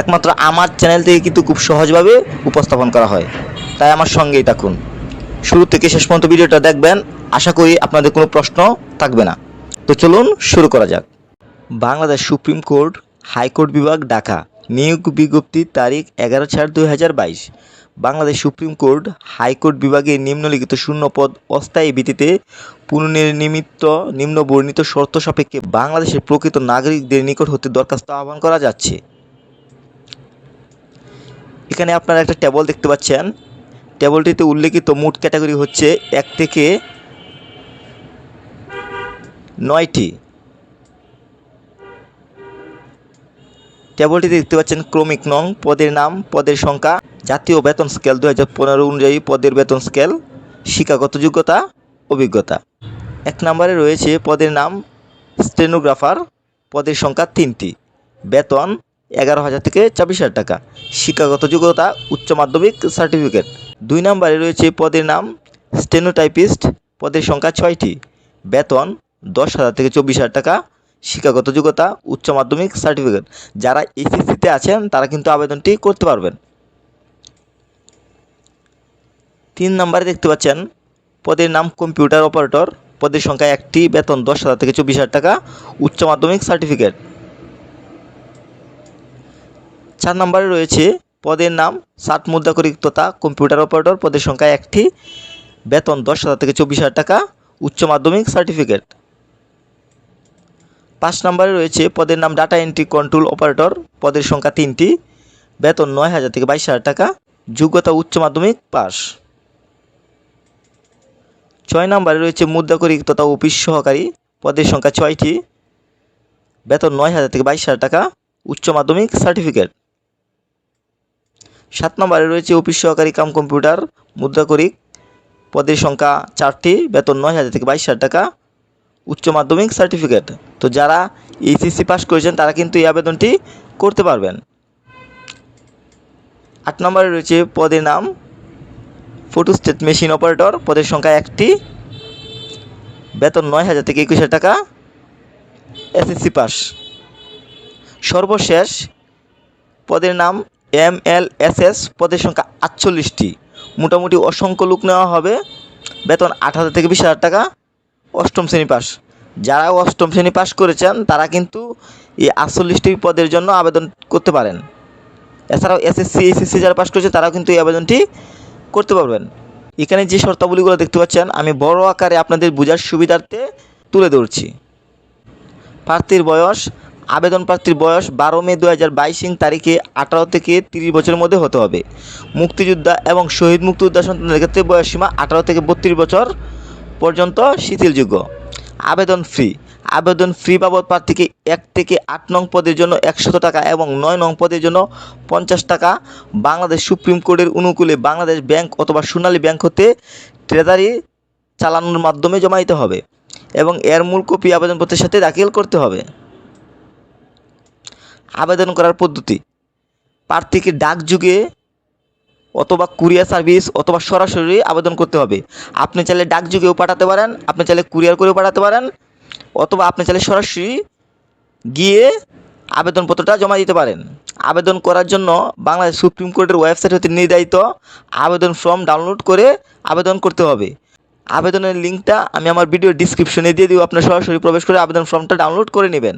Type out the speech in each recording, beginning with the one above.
একমাত্র আমার চ্যানেল থেকে কিন্তু খুব সহজভাবে উপস্থাপন করা হয়। তাই আমার সঙ্গেই থাকুন। শুরু থেকে শেষ পর্যন্ত ভিডিওটা দেখবেন। আশা করি আপনাদের কোনো প্রশ্ন থাকবে না। তো চলুন শুরু করা যাক। বাংলাদেশ সুপ্রিম কোর্ট, হাইকোর্ট বিভাগ, ঢাকা। নিয়োগ বিজ্ঞপ্তির তারিখ এগারো চার দুই হাজার বাইশ। বাংলাদেশ সুপ্রিম কোর্ট, হাইকোর্ট বিভাগে নিম্নলিখিত শূন্য পদ অস্থায়ী ভিত্তিতে পুনর্নির্মিত নিম্ন বর্ণিত শর্ত সাপেক্ষে বাংলাদেশের প্রকৃত নাগরিকদের নিকট হতে দরখাস্ত আহ্বান করা যাচ্ছে। এখানে আপনারা একটা টেবল দেখতে পাচ্ছেন। টেবলটিতে উল্লেখিত মোট ক্যাটাগরি হচ্ছে এক থেকে নয়টি। টেবলটিতে দেখতে পাচ্ছেন ক্রমিক নং, পদের নাম, পদের সংখ্যা, জাতীয় বেতন স্কেল দু হাজার পনেরো অনুযায়ী পদের বেতন স্কেল শিক্ষাগত যোগ্যতা, অভিজ্ঞতা। এক নম্বরে রয়েছে পদের নাম স্টেনোগ্রাফার পদের সংখ্যা তিনটি। বেতন এগারো হাজার থেকে চব্বিশ হাজার টাকা। শিক্ষাগত যোগ্যতা, উচ্চ মাধ্যমিক সার্টিফিকেট। দুই নম্বরে রয়েছে পদের নাম, স্টেনোটাইপিস্ট। পদের সংখ্যা ছয়টি। বেতন, দশ হাজার থেকে চব্বিশ হাজার টাকা। শিক্ষাগত যোগ্যতা, উচ্চ মাধ্যমিক সার্টিফিকেট। যারা এসএসসিতে আছেন, তারা কিন্তু আবেদনটি করতে পারবেন। তিন নম্বরে দেখতে পাচ্ছেন, পদের নাম কম্পিউটার অপারেটর। পদের সংখ্যা একটি, বেতন দশ হাজার থেকে চব্বিশ হাজার টাকা, উচ্চ মাধ্যমিক সার্টিফিকেট। চার নম্বরে রয়েছে পদের নাম ষাট মুদ্রাকরিক তথা কম্পিউটার অপারেটর পদের সংখ্যা একটি, বেতন দশ হাজার থেকে চব্বিশ হাজার টাকা, উচ্চ মাধ্যমিক সার্টিফিকেট পাঁচ নম্বরে রয়েছে পদের নাম ডাটা এন্ট্রি কন্ট্রোল অপারেটর পদের সংখ্যা তিনটি, বেতন নয় হাজার থেকে বাইশ হাজার টাকা, যোগ্যতা উচ্চ মাধ্যমিক পাস। ছয় নম্বরে রয়েছে মুদ্রাকরিক তথা অফিস সহকারী, পদের সংখ্যা ছয়টি, বেতন নয় হাজার থেকে বাইশ হাজার টাকা, উচ্চ মাধ্যমিক সার্টিফিকেট সাত নম্বরে রয়েছে অফিস সহকারী কাম কম্পিউটার। মুদ্রাকরিক পদের সংখ্যা চারটি, বেতন নয় হাজার থেকে বাইশ হাজার টাকা। উচ্চ মাধ্যমিক সার্টিফিকেট। তো যারা এইচএসসি পাস করেছেন, তারা কিন্তু এই আবেদনটি করতে পারবেন। আট নম্বরে রয়েছে পদের নাম। ফটোস্টেট মেশিন অপারেটর, পদের সংখ্যা একটি। বেতন নয় হাজার থেকে একুশ টাকা। এসএসসি পাস সর্বশেষ পদের নাম এম এল এস এস পদের সংখ্যা আটচল্লিশটি। মোটামুটি অসংখ্য লোক নেওয়া হবে। বেতন আট হাজার থেকে বিশ হাজার টাকা। অষ্টম শ্রেণি পাস যারা অষ্টম শ্রেণি পাস করেছেন, তারা কিন্তু এই আটচল্লিশটি পদের জন্য আবেদন করতে পারেন। এছাড়াও এসএসসি এসএসসি যারা পাস করেছে, তারাও কিন্তু এই আবেদনটি করতে পারবেন। এখানে যে শর্তাবলীগুলো দেখতে পাচ্ছেন, আমি বড় আকারে আপনাদের বোঝার সুবিধার্থে তুলে ধরছি। প্রার্থীর বয়স আবেদন প্রার্থীর বয়স বারো মে দু হাজার বাইশ তারিখে আঠারো থেকে তিরিশ বছরের মধ্যে হতে হবে। মুক্তিযোদ্ধা এবং শহীদ মুক্তিযোদ্ধা সন্তানদের ক্ষেত্রে বয়সসীমা আঠারো থেকে বত্রিশ বছর পর্যন্ত শিথিলযোগ্য। আবেদন ফ্রি আবেদন ফ্রি বাবদ প্রার্থীকে এক থেকে আট নং পদের জন্য একশত টাকা এবং নয় নং পদের জন্য পঞ্চাশ টাকা। বাংলাদেশ সুপ্রিম কোর্টের অনুকূলে বাংলাদেশ ব্যাংক অথবা সোনালী ব্যাংক হতে ট্রেজারি চালানোর মাধ্যমে জমা দিতে হবে এবং এর মূল কপি আবেদনপত্রের সাথে দাখিল করতে হবে। আবেদন করার পদ্ধতি। প্রার্থীকে ডাকযুগে অথবা কুরিয়ার সার্ভিস অথবা সরাসরি আবেদন করতে হবে। আপনি চাইলে ডাকযুগেও পাঠাতে পারেন, আপনি চাইলে কুরিয়ার করেও পাঠাতে পারেন, অথবা আপনি চাইলে সরাসরি গিয়ে আবেদনপত্রটা জমা দিতে পারেন। আবেদন করার জন্য বাংলাদেশ সুপ্রিম কোর্টের ওয়েবসাইট হতে নির্ধারিত আবেদন ফর্ম ডাউনলোড করে আবেদন করতে হবে। আবেদনের লিঙ্কটা আমি আমার ভিডিও ডিসক্রিপশনে দিয়ে দিব আপনার সরাসরি প্রবেশ করে আবেদন ফর্মটা ডাউনলোড করে নেবেন।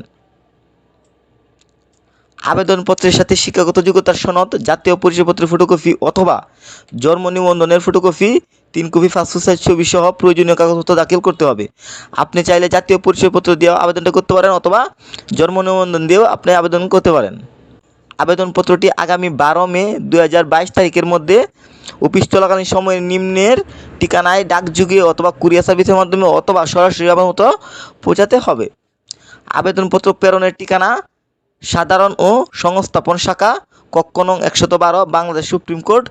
আবেদনপত্রের সাথে শিক্ষাগত যোগ্যতার সনদ, জাতীয় পরিচয়পত্রের ফটোকপি অথবা জন্ম নিবন্ধনের ফটোকপি তিন কপি পাসপোর্ট সাইজ ছবি সহ প্রয়োজনীয় কাগজপত্র দাখিল করতে হবে। আপনি চাইলে জাতীয় পরিচয়পত্র দিয়েও আবেদনটা করতে পারেন অথবা জন্ম নিবন্ধন দিয়েও আপনি আবেদন করতে পারেন। আবেদনপত্রটি আগামী বারো মে দু হাজার বাইশ তারিখের মধ্যে অফিস চলাকালীন সময়ে নিম্নের ঠিকানায় ডাকযুগে অথবা কুরিয়ার সার্ভিসের মাধ্যমে অথবা সরাসরি আমার মতো পৌঁছাতে হবে। আবেদনপত্র প্রেরণের ঠিকানা সাধারণ ও সংস্থাপন শাখা, কক্ষ নং একশত বারো, বাংলাদেশ সুপ্রিম কোর্ট,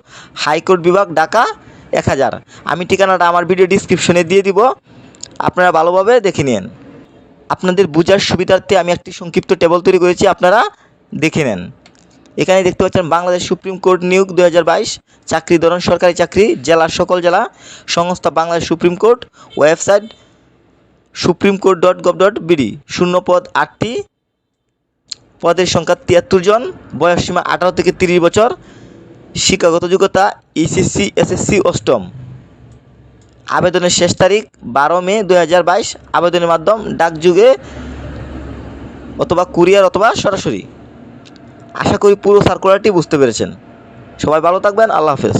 হাইকোর্ট বিভাগ, ঢাকা এক হাজার। আমি ঠিকানাটা আমার ভিডিও ডিসক্রিপশনে দিয়ে দিব। আপনারা ভালোভাবে দেখে নিন। আপনাদের বোঝার সুবিধার্থে আমি একটি সংক্ষিপ্ত টেবল তৈরি করেছি, আপনারা দেখে নেন। এখানে দেখতে পাচ্ছেন বাংলাদেশ সুপ্রিম কোর্ট নিয়োগ দু হাজার বাইশ, চাকরি ধরন, সরকারি চাকরি, জেলার সকল জেলা, সংস্থা Bangladesh supreme court, website, supreme court dot gov dot BD, শূন্য পদ আটটি পদের সংখ্যা তিয়াত্তর জন বয়সসীমা আঠারো থেকে তিরিশ বছর, শিক্ষাগত যোগ্যতা এইচএসসি, এসএসসি অষ্টম। আবেদনের শেষ তারিখ বারো মে দু হাজার বাইশ, আবেদনের মাধ্যম ডাকযুগে অথবা কুরিয়ার অথবা সরাসরি। আশা করি পুরো সার্কুলারটি বুঝতে পেরেছেন। সবাই ভালো থাকবেন, আল্লাহ হাফেজ।